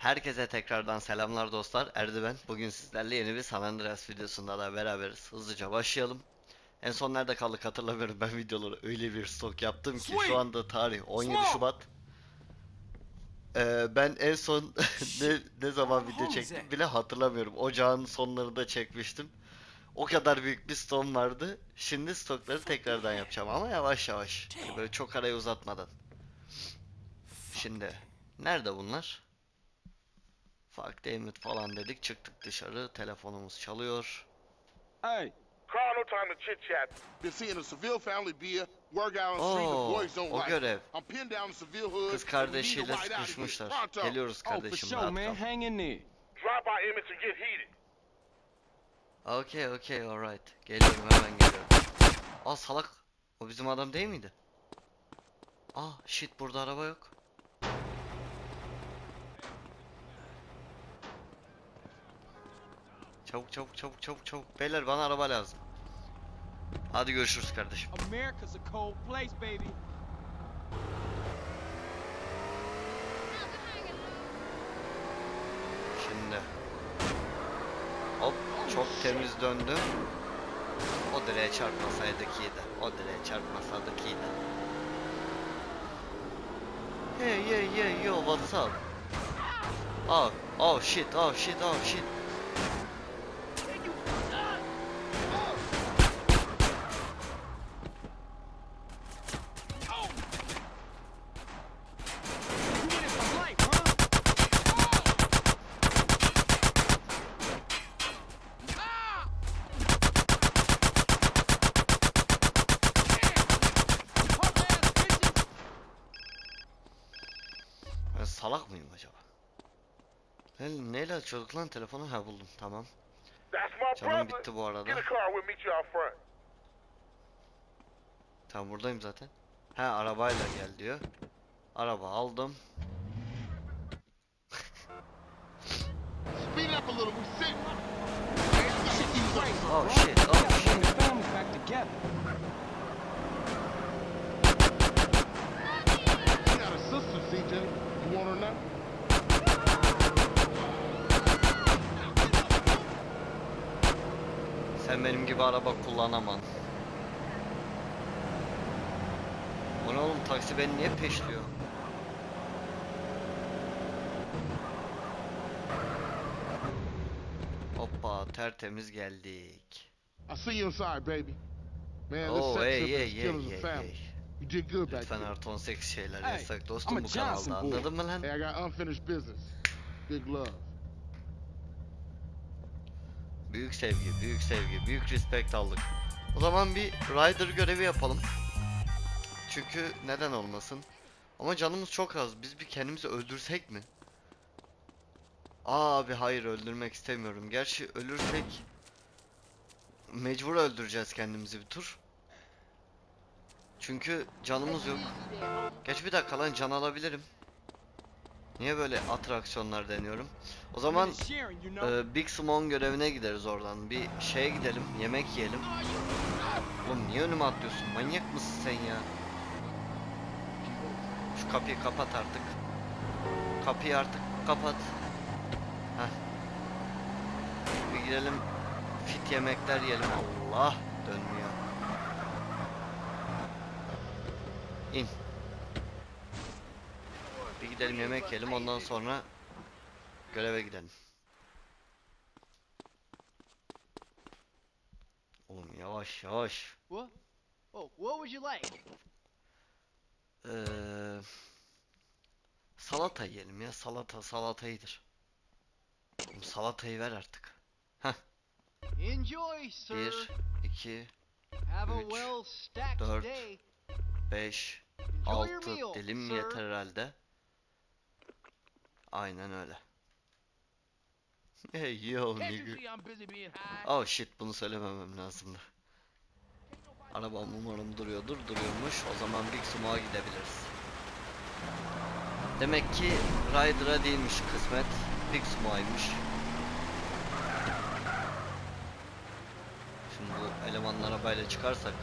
Herkese tekrardan selamlar dostlar. Erdi ben. Bugün sizlerle yeni bir San Andreas videosunda da beraberiz. Hızlıca başlayalım. En son nerede kaldık hatırlamıyorum. Ben videoları öyle bir stok yaptım ki şu anda tarih 17 Şubat. Ee, ben en son ne, ne zaman video çektim bile hatırlamıyorum. Ocağın sonlarında çekmiştim. O kadar büyük bir stoğum vardı. Şimdi stokları tekrardan yapacağım ama yavaş yavaş. Böyle çok arayı uzatmadan. Şimdi nerede bunlar? Fuck Dammit falan dedik çıktık dışarı telefonumuz çalıyor. Hey, Carl, no time to chit chat. Been seeing the Seville family beer, work out on street the boys don't o like. görev. I'm pinned down in Seville hood. Kız kardeşiyle sıkışmışlar. Geliyoruz oh for kardeşim sure, man. Hang in there. Drop by Emmett and get heated. Okay okay alright. Geliyorum hemen geliyorum. Aa salak. O bizim adam değil miydi? Aa shit burada araba yok. Çabuk çabuk çabuk çabuk çabuk. Beyler bana araba lazım. Hadi görüşürüz kardeşim. America's a cold place, baby. Şimdi. Hop çok temiz döndüm. O direğe çarpmasaydık iyiydi. O direğe çarpmasaydık iyiydi. Hey hey hey yo what's up? Oh oh shit oh shit oh shit. Salak mıyım acaba? Ne, neyle açıyorduk lan telefonu? Ha buldum tamam. Canım bitti bu arada. Tamam buradayım zaten. He arabayla gel diyor. Araba aldım. Oh shit oh shit. sister, CJ. Now? Sen benim gibi araba kullanamam. Bu ne oğlum taksi beni niye peşliyor? Hoppa tertemiz geldik. I see you inside, baby. Man, this Oh hey hey hey hey hey. You did good back Lütfen there. artı 18 şeyler Hey, yasak I'm dostum a bu Johnson kanalda boy. anladın mı lan? Hey, I got unfinished business. Big love. Büyük sevgi, büyük sevgi, büyük respect aldık. O zaman bir rider görevi yapalım. Çünkü neden olmasın? Ama canımız çok az. Biz bir kendimizi öldürsek mi? Abi hayır öldürmek istemiyorum. Gerçi ölürsek mecbur öldüreceğiz kendimizi bir tur. Çünkü canımız yok. Geç bir dakika lan can alabilirim. Niye böyle atraksiyonlar deniyorum? O zaman ee, Big Simon görevine gideriz oradan. Bir şeye gidelim, yemek yiyelim. Oğlum niye önüme atlıyorsun? Manyak mısın sen ya? Şu kapıyı kapat artık. Kapıyı artık kapat. Heh. Bir gidelim. Fit yemekler yiyelim. Allah dönmüyor. İn. Bir gidelim yemek yiyelim ondan sonra göreve gidelim. Oğlum yavaş yavaş. What? Oh, what would you like? Ee, salata yiyelim ya salata salata iyidir. Oğlum salatayı ver artık. Enjoy, sir. 1, 2, Have a üç, well stacked dört, day. 5, Enjoy your 6 meal, dilim sir. yeter herhalde. Aynen öyle. Hey yo nigga. Oh shit bunu söylememem lazımdı. Arabam umarım duruyordur. Duruyormuş. O zaman Big Sumo'ya gidebiliriz. Demek ki Rider'a değilmiş kısmet. Big Sumo'ymuş. Şimdi bu elemanın arabayla çıkarsak.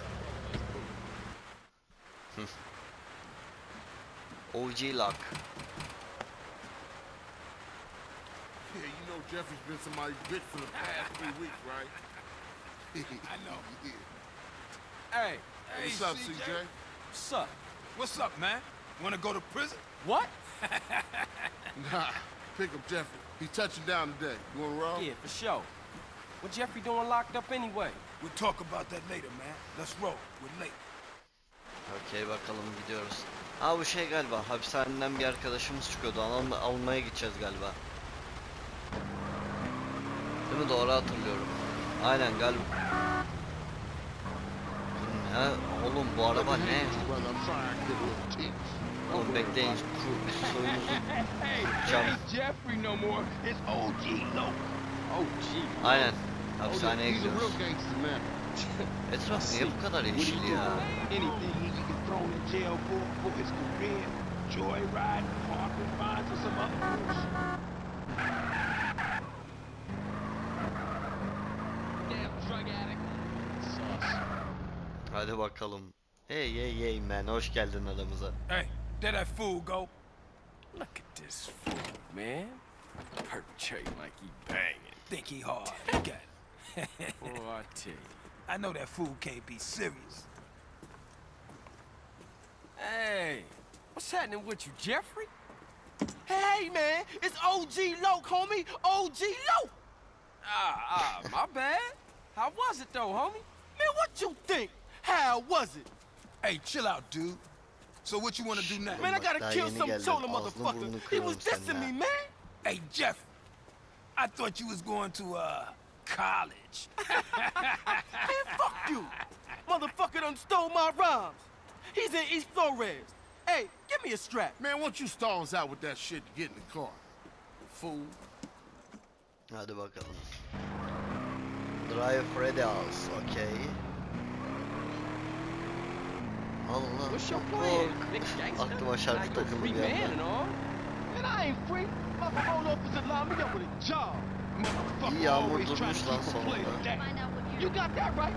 Hı. OG Lock. Yeah, you know Jeffrey's been somebody's bitch for the past three weeks, right? I know. Yeah. Hey, Hey, What's up, CJ? What's up? What's up, man? Wanna go to prison? What? Nah, pick up Jeffrey. He's touching down today. You wanna roll? Yeah, for sure. What Jeffrey doing locked up anyway? We'll talk about that later, man. Let's roll. We're late. Okey bakalım gidiyoruz. Aa bu şey galiba hapishaneden bir arkadaşımız çıkıyordu. Onu almaya gideceğiz galiba. Değil mi? Doğru hatırlıyorum. Aynen galiba. Ha, oğlum bu araba ne? Oğlum bekleyin. Ku- Soyunuzu Hey, Jump. it ain't Jeffrey no more. It's OG Loke. OG. Aynen. Hapishaneye gidiyoruz. Etraf niye bu kadar yeşil ya? Thrown in jail for for his career, joyride, parking fines, or some other bullshit. Hadi bakalım. Hey hey hey man hoş geldin aramıza. Hey, there that fool go. Look at this fool, man. Perpetrating like he banging. Think he hard. Look at it. Boy, I tell you. I know that fool can't be serious. Hey, what's happening with you, Jeffrey? Hey, man, it's OG Loke, homie. OG Loke. Ah, ah, my bad. How was it though, homie? Man, what you think? How was it? Hey, chill out, dude. So what you wanna do now? Man, I gotta kill some geldin, chola ağzını motherfucker. He was kırarım senin dissing me, man. Hey, Jeff. I thought you was going to, uh, college. Man, fuck you. Motherfucker done stole my rhymes. He's in East Flores. Hey, give me a strap. Man, why don't you stall us out with that shit to get in the car? Fool. Hadi bakalım. Drive Radials, okey. Allah What's your kork. plan, big gangster? Aklıma şarkı Now you a takıldı free bir man anda. and all. And I ain't free. My parole officer lined me up with a job. Motherfucker İyi yağmur always trying durmuş to lan keep a play sonunda. with that. Find out what year. You got that right.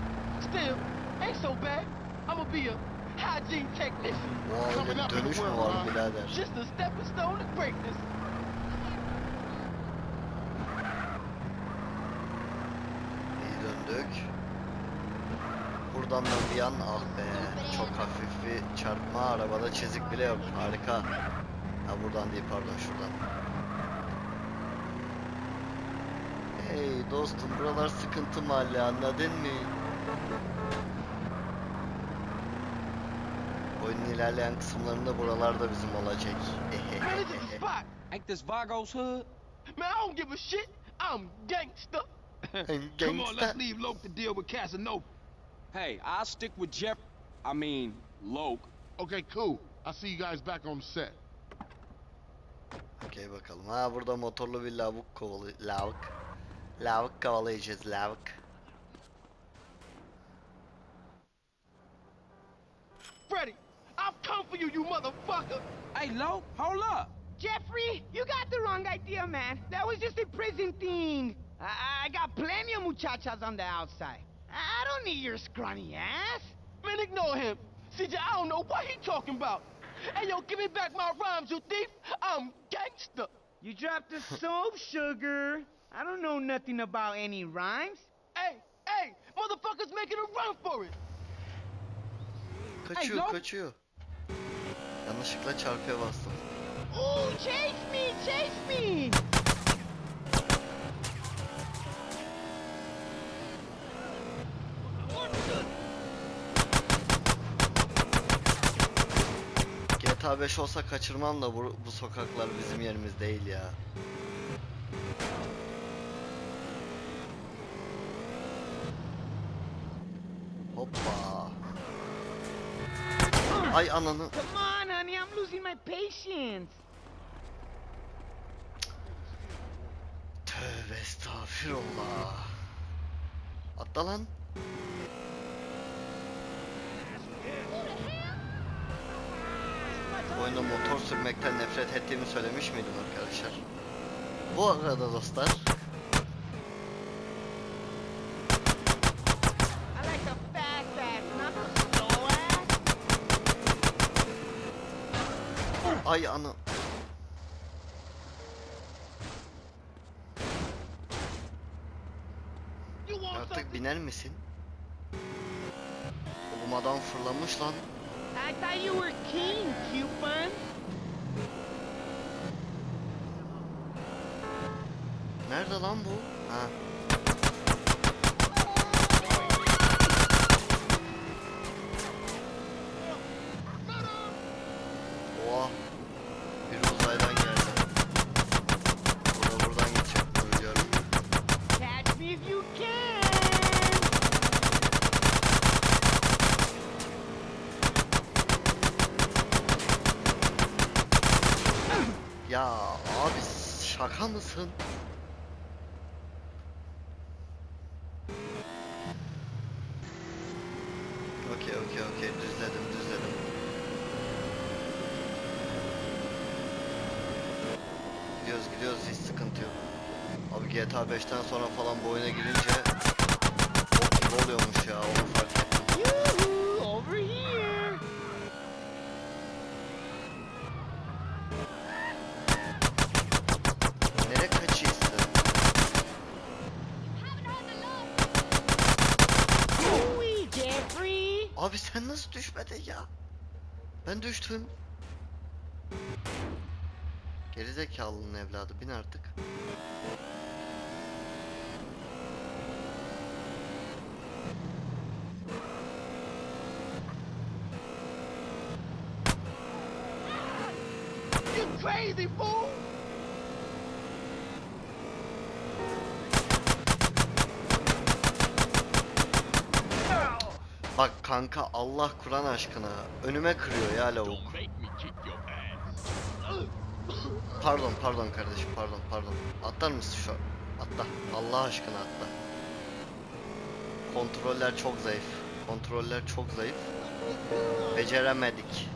Still, ain't so bad. I'ma be a hygiene technician. Coming up mü everywhere, var huh? Just a stepping stone to greatness. İyi döndük. Buradan da bir yan ah be. Çok hafif bir çarpma arabada çizik bile yok. Harika. Ha buradan değil pardon şuradan. Hey dostum buralar sıkıntı mahalle anladın mı? İlerleyen kısımlarında buralar da bizim olacak. Man, this is the spot. Ain't this Vago's hood? Man, I don't give a shit. I'm gangster. Come on, let's leave Loke to deal with Casanova. Hey, I'll stick with Jeff. I mean, Loke. Okay, cool. I'll see you guys back on set. Okey bakalım. Ha burada motorlu bir lavuk kovalı lavuk. Lavuk kovalayacağız lavuk. Freddy, I've come for you, you motherfucker. Hey, Lo, hold up. Jeffrey, you got the wrong idea, man. That was just a prison thing. I, I got plenty of muchachas on the outside. I don't need your scrawny ass. Man, ignore him. CJ, I don't know what he talking about. Hey, yo, give me back my rhymes, you thief. I'm gangster. You dropped the soap, sugar. I don't know nothing about any rhymes. Hey, hey, motherfuckers making a run for it. Cut you, Lavuk. kaçıyor. Yanlışlıkla çarpıya bastım. Ooh, chase me, chase me! GTA 5 olsa kaçırmam da bu, bu sokaklar bizim yerimiz değil ya. Hoppa. Ay ananı. Come on, I'm losing my patience. Tövbe estağfirullah. Atla lan. Bu oyunda motor sürmekten nefret ettiğimi söylemiş miydim arkadaşlar? Bu arada dostlar Ay anı. Artık biner misin? Oğlum adam fırlamış lan. Nerede lan bu? Ha. Mısın? Okey okey okey düzledim düzledim. Gidiyoruz gidiyoruz hiç sıkıntı yok. Abi GTA 5'ten sonra falan bu oyuna girince bok gibi oluyormuş ya onu fark Abi sen nasıl düşmedin ya? Ben düştüm. Gerizekalının evladı bin artık. You crazy fool. Kanka Allah Kur'an aşkına önüme kırıyor ya lavuk. Pardon pardon kardeşim pardon pardon. Atlar mısın şu an? Atla. Allah aşkına atla. Kontroller çok zayıf. Kontroller çok zayıf. Beceremedik.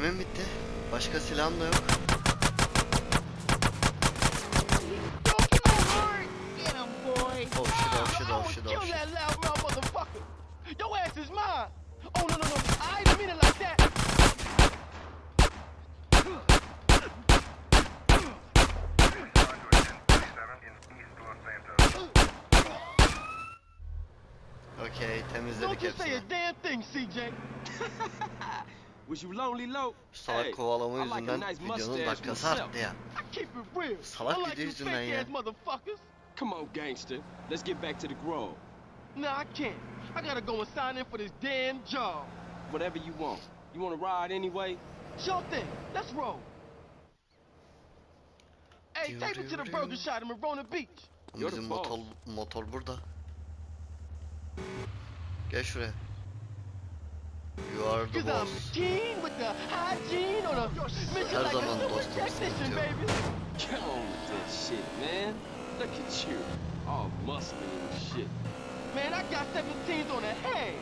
Mermim bitti. Başka silahım da yok. Oh shit oh shit I oh will shit oh kill shit. that loudmouth motherfucker. Your ass is mine. Oh no no no! I didn't mean it like that. Okey temizledik Don't you say a hepsini. damn thing, CJ. Was you lonely, low? Salak Hey, kovalama I like a yüzünden nice videonun dakikası myself. arttı ya. I keep it real. Salak I like video you yüzünden ya. ass motherfuckers. Come on, gangster. Let's get back to the grove. No, I can't. I gotta go and sign in for this damn job. Whatever you want. You want to ride anyway? Sure thing. Let's roll. Hey, take me to the burger shop in Marona Beach. You're the boss. motor, motor burada. Gel şuraya. You are the Cause I'm boss. keen with the hygiene on a mission Her like a zaman super dostum, technician, baby. Come on with that shit, man. Look at you. All muscly and shit. Man, I got 17s on the head.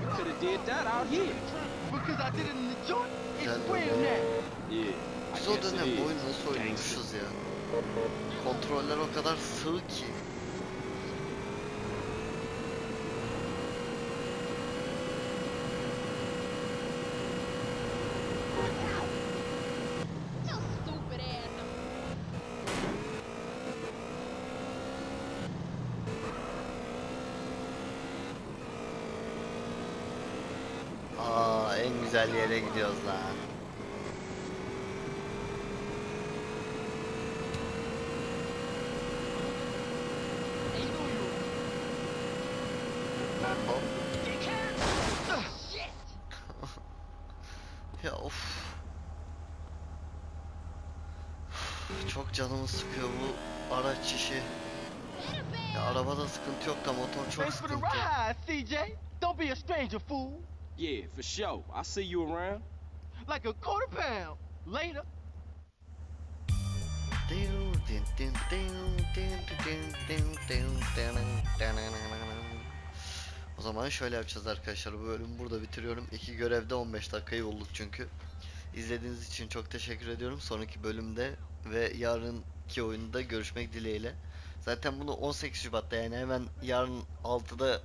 You could have did that out here. Because I did it in the joint, it's dönem. now. Yeah. I Biz o guess it dönem bu is. oyunu nasıl oynamışız ya? Kontroller o kadar sığ ki. stupid ass. Aa en güzel yere gidiyoruz lan. Ya of. Çok canımı sıkıyor bu araç işi. Ya arabada sıkıntı yok da motor çok Thanks for the sıkıntı. ride, CJ. Don't be a stranger, fool. Yeah, for sure. I'll see you around. Like a quarter pound. Later. O zaman şöyle yapacağız arkadaşlar. Bu bölümü burada bitiriyorum. İki görevde 15 dakikayı bulduk çünkü. İzlediğiniz için çok teşekkür ediyorum. Sonraki bölümde ve yarınki oyunda görüşmek dileğiyle. Zaten bunu 18 Şubat'ta yani hemen yarın 6'da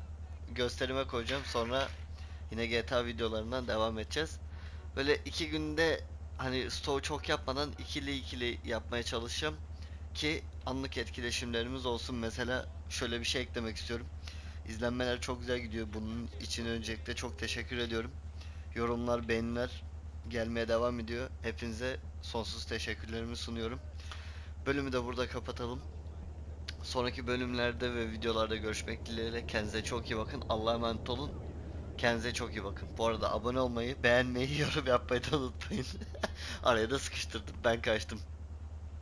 gösterime koyacağım. Sonra yine GTA videolarından devam edeceğiz. Böyle iki günde hani stoğu çok yapmadan ikili ikili yapmaya çalışacağım ki anlık etkileşimlerimiz olsun. Mesela şöyle bir şey eklemek istiyorum. İzlenmeler çok güzel gidiyor. Bunun için öncelikle çok teşekkür ediyorum. Yorumlar, beğeniler gelmeye devam ediyor. Hepinize sonsuz teşekkürlerimi sunuyorum. Bölümü de burada kapatalım. Sonraki bölümlerde ve videolarda görüşmek dileğiyle. Kendinize çok iyi bakın. Allah'a emanet olun. Kendinize çok iyi bakın. Bu arada abone olmayı, beğenmeyi, yorum yapmayı da unutmayın. Araya da sıkıştırdım. Ben kaçtım.